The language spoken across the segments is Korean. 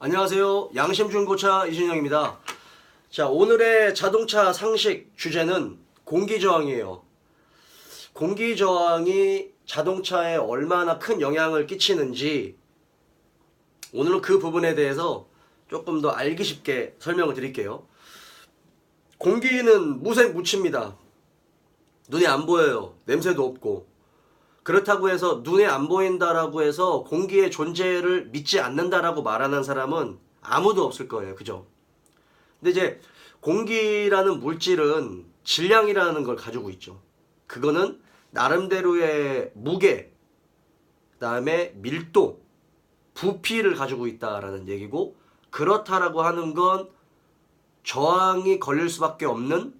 안녕하세요. 양심 중고차 이준영입니다. 자, 오늘의 자동차 상식 주제는 공기 저항이에요. 공기 저항이 자동차에 얼마나 큰 영향을 끼치는지 오늘은 그 부분에 대해서 조금 더 알기 쉽게 설명을 드릴게요. 공기는 무색무취입니다. 눈에 안 보여요. 냄새도 없고. 그렇다고 해서 눈에 안 보인다라고 해서 공기의 존재를 믿지 않는다라고 말하는 사람은 아무도 없을 거예요. 그죠? 근데 이제 공기라는 물질은 질량이라는 걸 가지고 있죠. 그거는 나름대로의 무게, 그다음에 밀도, 부피를 가지고 있다라는 얘기고 그렇다라고 하는 건 저항이 걸릴 수밖에 없는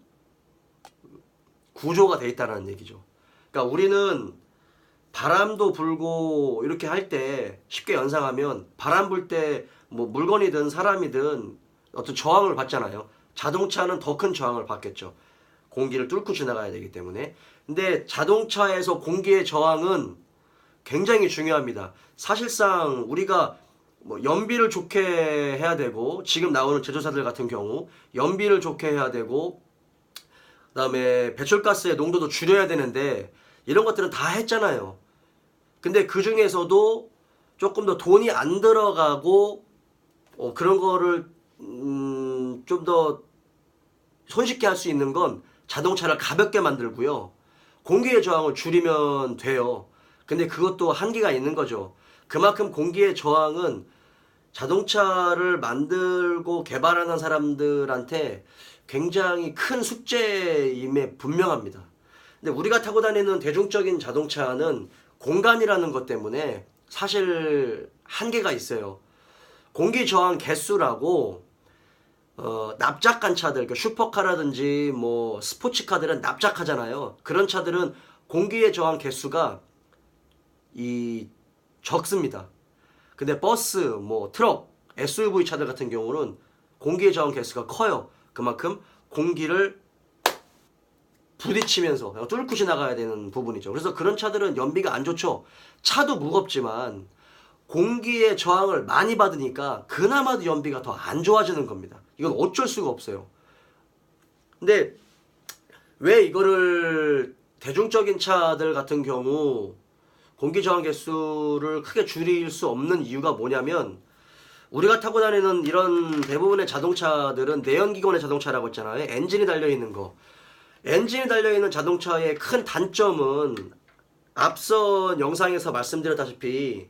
구조가 돼 있다라는 얘기죠. 그러니까 우리는 바람도 불고 이렇게 할 때 쉽게 연상하면 바람 불 때 뭐 물건이든 사람이든 어떤 저항을 받잖아요. 자동차는 더 큰 저항을 받겠죠. 공기를 뚫고 지나가야 되기 때문에. 근데 자동차에서 공기의 저항은 굉장히 중요합니다. 사실상 우리가 뭐 연비를 좋게 해야 되고 지금 나오는 제조사들 같은 경우 연비를 좋게 해야 되고 그다음에 배출가스의 농도도 줄여야 되는데 이런 것들은 다 했잖아요. 근데 그 중에서도 조금 더 돈이 안 들어가고 어, 그런 거를 음, 좀 더 손쉽게 할 수 있는 건 자동차를 가볍게 만들고요. 공기의 저항을 줄이면 돼요. 근데 그것도 한계가 있는 거죠. 그만큼 공기의 저항은 자동차를 만들고 개발하는 사람들한테 굉장히 큰 숙제임에 분명합니다. 근데 우리가 타고 다니는 대중적인 자동차는 공간이라는 것 때문에 사실 한계가 있어요. 공기 저항 개수라고 어, 납작한 차들, 그 슈퍼카라든지 뭐 스포츠카들은 납작하잖아요. 그런 차들은 공기의 저항 개수가 이 적습니다. 근데 버스, 뭐 트럭, SUV 차들 같은 경우는 공기의 저항 개수가 커요. 그만큼 공기를 부딪히면서 뚫고 지나가야 되는 부분이죠. 그래서 그런 차들은 연비가 안 좋죠. 차도 무겁지만 공기의 저항을 많이 받으니까 그나마도 연비가 더 안 좋아지는 겁니다. 이건 어쩔 수가 없어요. 근데 왜 이거를 대중적인 차들 같은 경우 공기 저항 개수를 크게 줄일 수 없는 이유가 뭐냐면 우리가 타고 다니는 이런 대부분의 자동차들은 내연기관의 자동차라고 했잖아요. 엔진이 달려 있는 거. 엔진이 달려 있는 자동차의 큰 단점은 앞선 영상에서 말씀드렸다시피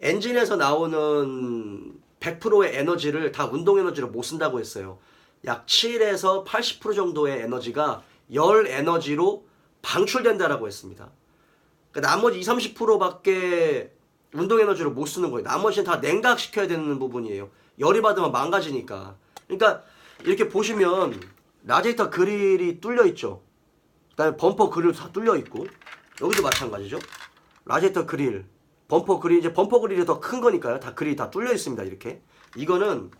엔진에서 나오는 100%의 에너지를 다 운동 에너지로 못 쓴다고 했어요. 약 7에서 80% 정도의 에너지가 열 에너지로 방출된다라고 했습니다. 그러니까 나머지 20, 30%밖에 운동 에너지를 못 쓰는 거예요. 나머지는 다 냉각시켜야 되는 부분이에요. 열이 받으면 망가지니까. 그러니까 이렇게 보시면 라디에이터 그릴이 뚫려 있죠. 그다음에 범퍼 그릴도 다 뚫려 있고 여기도 마찬가지죠. 라디에이터 그릴, 범퍼 그릴 이제 범퍼 그릴이 더 큰 거니까요. 다 그릴이 다 뚫려 있습니다. 이렇게 이거는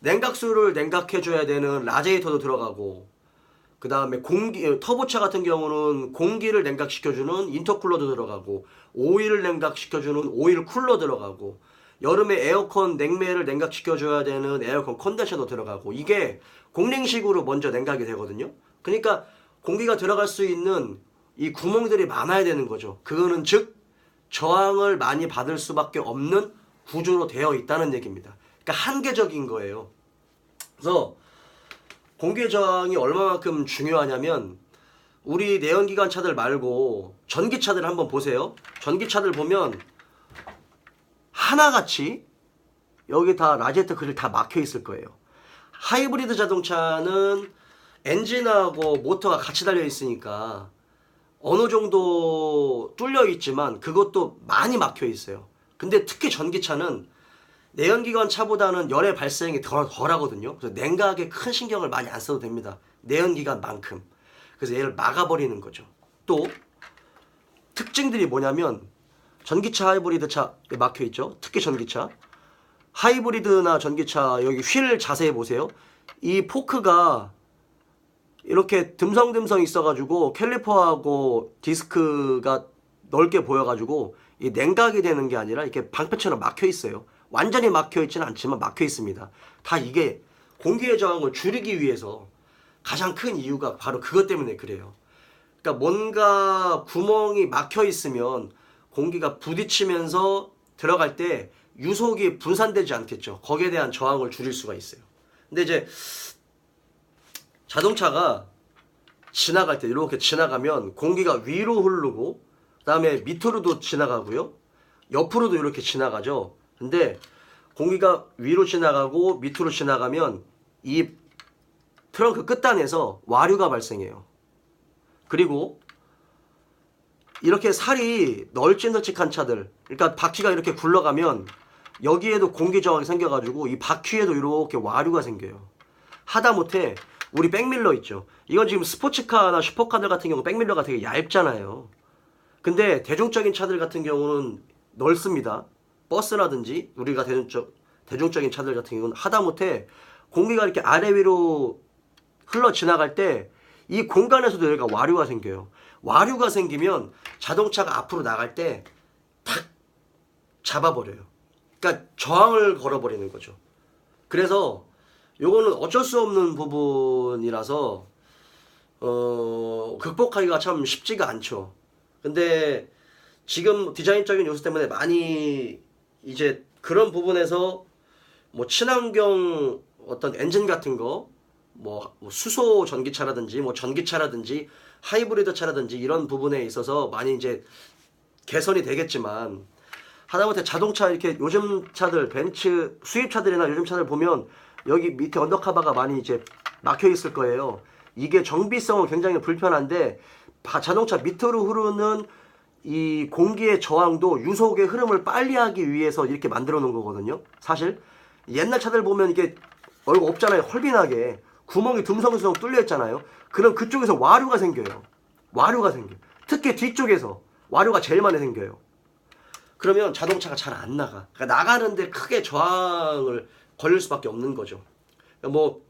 냉각수를 냉각해 줘야 되는 라디에이터도 들어가고 그 다음에 공기 터보차 같은 경우는 공기를 냉각시켜주는 인터쿨러도 들어가고 오일을 냉각시켜주는 오일 쿨러 들어가고 여름에 에어컨 냉매를 냉각시켜줘야 되는 에어컨 컨덴서도 들어가고 이게 공냉식으로 먼저 냉각이 되거든요. 그러니까 공기가 들어갈 수 있는 이 구멍들이 많아야 되는 거죠. 그거는 즉 저항을 많이 받을 수밖에 없는 구조로 되어 있다는 얘기입니다. 그러니까 한계적인 거예요. 그래서 공기 저항이 얼마만큼 중요하냐면 우리 내연기관 차들 말고 전기차들 한번 보세요. 전기차들 보면 하나같이 여기 다 라제트 그릴 다 막혀 있을 거예요. 하이브리드 자동차는 엔진하고 모터가 같이 달려 있으니까 어느 정도 뚫려 있지만 그것도 많이 막혀 있어요. 근데 특히 전기차는 내연기관 차보다는 열의 발생이 덜, 덜 하거든요. 그래서 냉각에 큰 신경을 많이 안 써도 됩니다. 내연기관만큼. 그래서 얘를 막아버리는 거죠. 또 특징들이 뭐냐면 전기차 하이브리드 차 막혀 있죠. 특히 전기차. 하이브리드나 전기차 여기 휠 자세히 보세요. 이 포크가 이렇게 듬성듬성 있어가지고 캘리퍼하고 디스크가 넓게 보여가지고 이 냉각이 되는 게 아니라 이렇게 방패처럼 막혀 있어요. 완전히 막혀 있지는 않지만 막혀 있습니다. 다 이게 공기의 저항을 줄이기 위해서 가장 큰 이유가 바로 그것 때문에 그래요. 그러니까 뭔가 구멍이 막혀 있으면 공기가 부딪히면서 들어갈 때 유속이 분산되지 않겠죠. 거기에 대한 저항을 줄일 수가 있어요. 근데 이제 자동차가 지나갈 때 이렇게 지나가면 공기가 위로 흐르고 그다음에 밑으로도 지나가고요. 옆으로도 이렇게 지나가죠. 근데 공기가 위로 지나가고 밑으로 지나가면 이 트렁크 끝단에서 와류가 발생해요. 그리고 이렇게 살이 널찍널찍한 차들, 그러니까 바퀴가 이렇게 굴러가면 여기에도 공기 저항이 생겨가지고 이 바퀴에도 이렇게 와류가 생겨요. 하다못해 우리 백밀러 있죠. 이건 지금 스포츠카나 슈퍼카들 같은 경우 백밀러가 되게 얇잖아요. 근데 대중적인 차들 같은 경우는 넓습니다. 버스라든지 우리가 대중적 대중적인 차들 같은 경우는 하다못해 공기가 이렇게 아래 위로 흘러 지나갈 때 이 공간에서도 여기가 와류가 생겨요. 와류가 생기면 자동차가 앞으로 나갈 때 탁 잡아버려요. 그러니까 저항을 걸어버리는 거죠. 그래서 요거는 어쩔 수 없는 부분이라서 어 극복하기가 참 쉽지가 않죠. 근데 지금 디자인적인 요소 때문에 많이 이제 그런 부분에서 뭐 친환경 어떤 엔진 같은 거, 뭐, 뭐 수소 전기차라든지 뭐 전기차라든지 하이브리드 차라든지 이런 부분에 있어서 많이 이제 개선이 되겠지만 하다못해 자동차 이렇게 요즘 차들 벤츠 수입차들이나 요즘 차들 보면 여기 밑에 언더카바가 많이 이제 막혀 있을 거예요. 이게 정비성은 굉장히 불편한데 바- 자동차 밑으로 흐르는 이 공기의 저항도 유속의 흐름을 빨리 하기 위해서 이렇게 만들어 놓은 거거든요. 사실 옛날 차들 보면 이게 얼굴 없잖아요. 헐빈하게 구멍이 듬성듬성 뚫려 있잖아요. 그럼 그쪽에서 와류가 생겨요. 와류가 생겨. 특히 뒤쪽에서 와류가 제일 많이 생겨요. 그러면 자동차가 잘 안 나가. 그러니까 나가는데 크게 저항을 걸릴 수밖에 없는 거죠. 뭐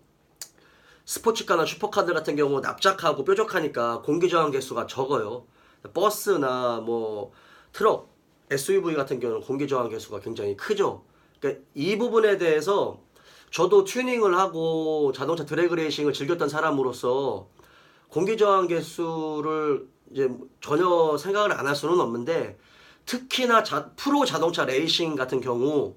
스포츠카나 슈퍼카들 같은 경우 납작하고 뾰족하니까 공기 저항 개수가 적어요. 버스나 뭐 트럭, SUV 같은 경우는 공기 저항 개수가 굉장히 크죠. 그러니까 이 부분에 대해서 저도 튜닝을 하고 자동차 드래그 레이싱을 즐겼던 사람으로서 공기 저항 개수를 이제 전혀 생각을 안 할 수는 없는데 특히나 자- 프로 자동차 레이싱 같은 경우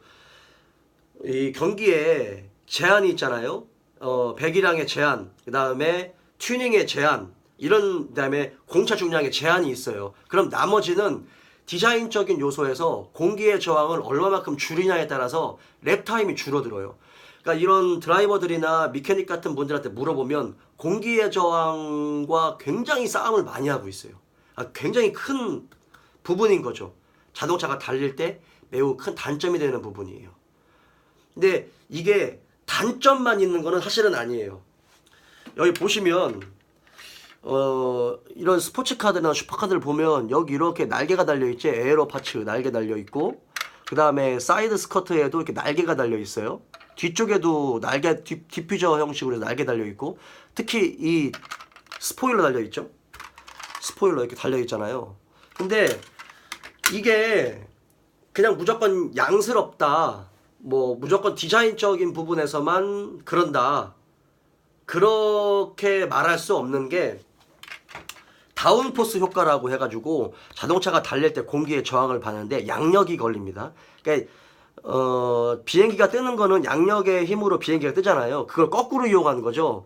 이 경기에 제한이 있잖아요. 어, 배기량의 제한, 그 다음에 튜닝의 제한, 이런 그다음에 공차 중량의 제한이 있어요. 그럼 나머지는 디자인적인 요소에서 공기의 저항을 얼마만큼 줄이냐에 따라서 랩 타임이 줄어들어요. 그러니까 이런 드라이버들이나 미케닉 같은 분들한테 물어보면 공기의 저항과 굉장히 싸움을 많이 하고 있어요. 아, 굉장히 큰 부분인 거죠. 자동차가 달릴 때 매우 큰 단점이 되는 부분이에요. 근데 이게 단점만 있는 거는 사실은 아니에요. 여기 보시면 어 이런 스포츠카들이나 슈퍼카들 보면 여기 이렇게 날개가 달려 있지 에어로 파츠 날개 달려 있고 그 다음에 사이드 스커트에도 이렇게 날개가 달려 있어요. 뒤쪽에도 날개 디, 디퓨저 형식으로 날개 달려 있고 특히 이 스포일러 달려 있죠. 스포일러 이렇게 달려 있잖아요. 근데 이게 그냥 무조건 양스럽다. 뭐 무조건 디자인적인 부분에서만 그런다. 그렇게 말할 수 없는 게 다운포스 효과라고 해가지고 자동차가 달릴 때 공기의 저항을 받는데 양력이 걸립니다. 그러니까 어, 비행기가 뜨는 거는 양력의 힘으로 비행기가 뜨잖아요. 그걸 거꾸로 이용하는 거죠.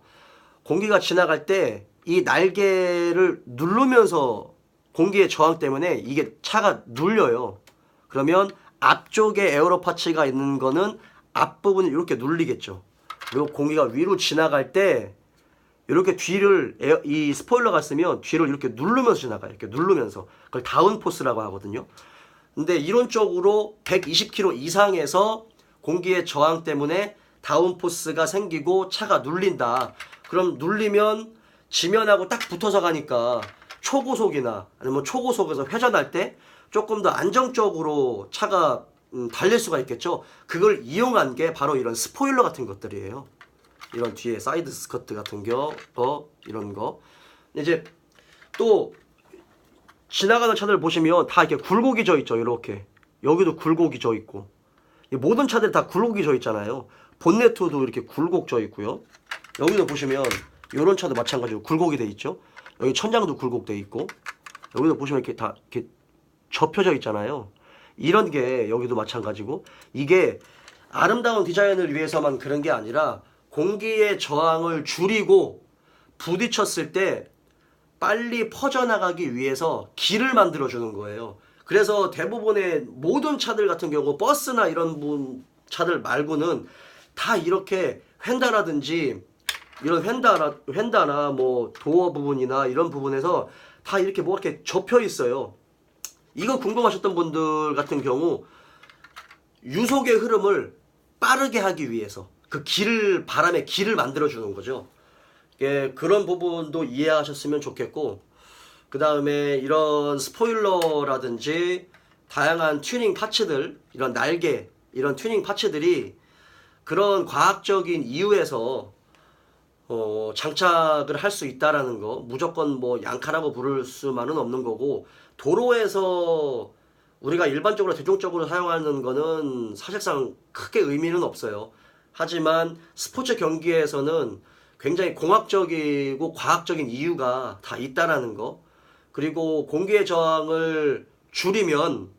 공기가 지나갈 때 이 날개를 누르면서 공기의 저항 때문에 이게 차가 눌려요. 그러면 앞쪽에 에어로 파츠가 있는 거는 앞부분을 이렇게 눌리겠죠. 그리고 공기가 위로 지나갈 때 이렇게 뒤를 에어- 이 스포일러가 쓰면 뒤를 이렇게 누르면서 지나가요. 이렇게 누르면서 그걸 다운포스라고 하거든요. 근데 이론적으로 120km 이상에서 공기의 저항 때문에 다운포스가 생기고 차가 눌린다. 그럼 눌리면 지면하고 딱 붙어서 가니까 초고속이나 아니면 초고속에서 회전할 때 조금 더 안정적으로 차가 음, 달릴 수가 있겠죠. 그걸 이용한 게 바로 이런 스포일러 같은 것들이에요. 이런 뒤에 사이드 스커트 같은 거, 어, 이런 거. 이제 또 지나가는 차들 보시면 다 이렇게 굴곡이 져 있죠. 이렇게 여기도 굴곡이 져 있고 이 모든 차들이 다 굴곡이 져 있잖아요. 본네트도 이렇게 굴곡 져 있고요. 여기도 보시면 이런 차도 마찬가지로 굴곡이 돼 있죠. 여기 천장도 굴곡돼 있고 여기도 보시면 이렇게 다 이렇게 접혀져 있잖아요. 이런 게 여기도 마찬가지고 이게 아름다운 디자인을 위해서만 그런 게 아니라 공기의 저항을 줄이고 부딪혔을 때 빨리 퍼져나가기 위해서 길을 만들어 주는 거예요. 그래서 대부분의 모든 차들 같은 경우 버스나 이런 분 차들 말고는 다 이렇게 휀다라든지 이런 휀다나 휀다나 뭐 도어 부분이나 이런 부분에서 다 이렇게 뭐 이렇게 접혀 있어요. 이거 궁금하셨던 분들 같은 경우 유속의 흐름을 빠르게 하기 위해서 그 길을 바람의 길을 만들어 주는 거죠. 예, 그런 부분도 이해하셨으면 좋겠고 그 다음에 이런 스포일러라든지 다양한 튜닝 파츠들 이런 날개 이런 튜닝 파츠들이 그런 과학적인 이유에서 어, 장착을 할 수 있다라는 거 무조건 뭐 양카라고 부를 수만은 없는 거고 도로에서 우리가 일반적으로 대중적으로 사용하는 거는 사실상 크게 의미는 없어요. 하지만 스포츠 경기에서는 굉장히 공학적이고 과학적인 이유가 다 있다라는 거. 그리고 공기의 저항을 줄이면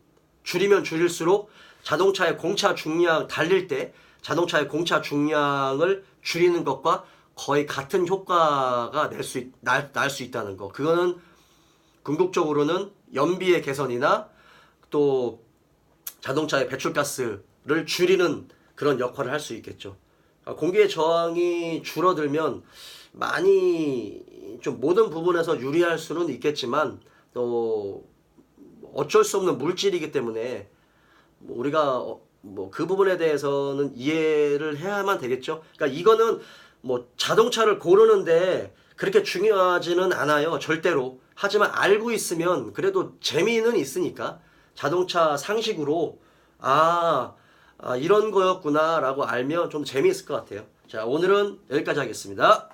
줄이면 줄일수록 자동차의 공차 중량 달릴 때 자동차의 공차 중량을 줄이는 것과 거의 같은 효과가 낼수 있다는 거. 그거는 궁극적으로는 연비의 개선이나 또 자동차의 배출가스를 줄이는 그런 역할을 할 수 있겠죠. 아, 공기의 저항이 줄어들면 많이 좀 모든 부분에서 유리할 수는 있겠지만 또 어쩔 수 없는 물질이기 때문에 뭐 우리가 뭐 그 부분에 대해서는 이해를 해야만 되겠죠. 그러니까 이거는 뭐 자동차를 고르는데 그렇게 중요하지는 않아요. 절대로. 하지만 알고 있으면 그래도 재미는 있으니까 자동차 상식으로 아, 아 이런 거였구나라고 알면 좀 재미있을 것 같아요. 자, 오늘은 여기까지 하겠습니다.